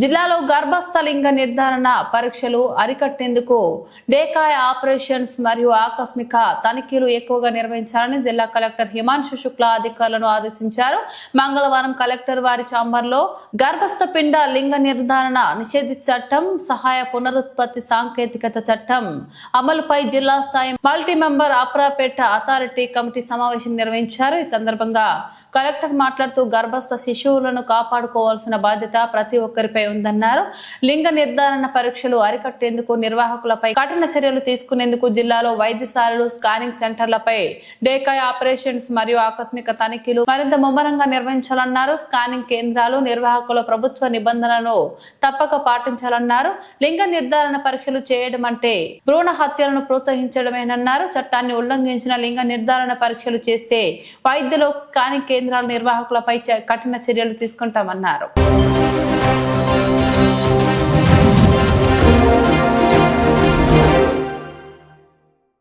జిల్లాలో గర్భస్థ లింగ నిర్ధారణ పరీక్షలు అరికట్టేందుకు డేకాయ ఆపరేషన్స్ మరియు ఆకస్మిక తనిఖీలు ఎక్కువగా నిర్వహించాలని జిల్లా కలెక్టర్ హిమాంశు శుక్లా అధికారులను ఆదేశించారు. మంగళవారం కలెక్టర్ వారి చాంబర్లో గర్భస్థ పిండ లింగ నిర్ధారణ నిషేధ చట్టం సహాయ పునరుత్పత్తి సాంకేతికత చట్టం అమలుపై జిల్లా స్థాయి multi member appellate authority committee సమావేశం నిర్వహించారు. ఈ సందర్భంగా కలెక్టర్ మాట్లాడుతూ గర్భస్థ శిశువులను కాపాడుకోవాల్సిన బాధ్యత ప్రతి ఒక్కరిపై ఉందన్నారు. లింగ నిర్ధారణ పరీక్షలు అరికట్టేందుకు నిర్వాహకులపై కఠిన చర్యలు తీసుకునేందుకు జిల్లాలో వైద్యశాలలు స్కానింగ్ సెంటర్లపై డేకాయ్ ఆపరేషన్స్ మరియు ఆకస్మిక తనిఖీలు మరింత ముమ్మరంగా నిర్వహించాలన్నారు. స్కానింగ్ కేంద్రాలు నిర్వాహకుల ప్రభుత్వ నిబంధనలను తప్పక పాటించాలన్నారు. లింగ నిర్ధారణ పరీక్షలు చేయడం అంటే భ్రూణ హత్యలను ప్రోత్సహించడమేనన్నారు. చట్టాన్ని ఉల్లంఘించిన లింగ నిర్ధారణ పరీక్షలు చేస్తే వైద్యులు స్కానింగ్ కేంద్రాల నిర్వాహకులపై కఠిన చర్యలు తీసుకుంటామన్నారు.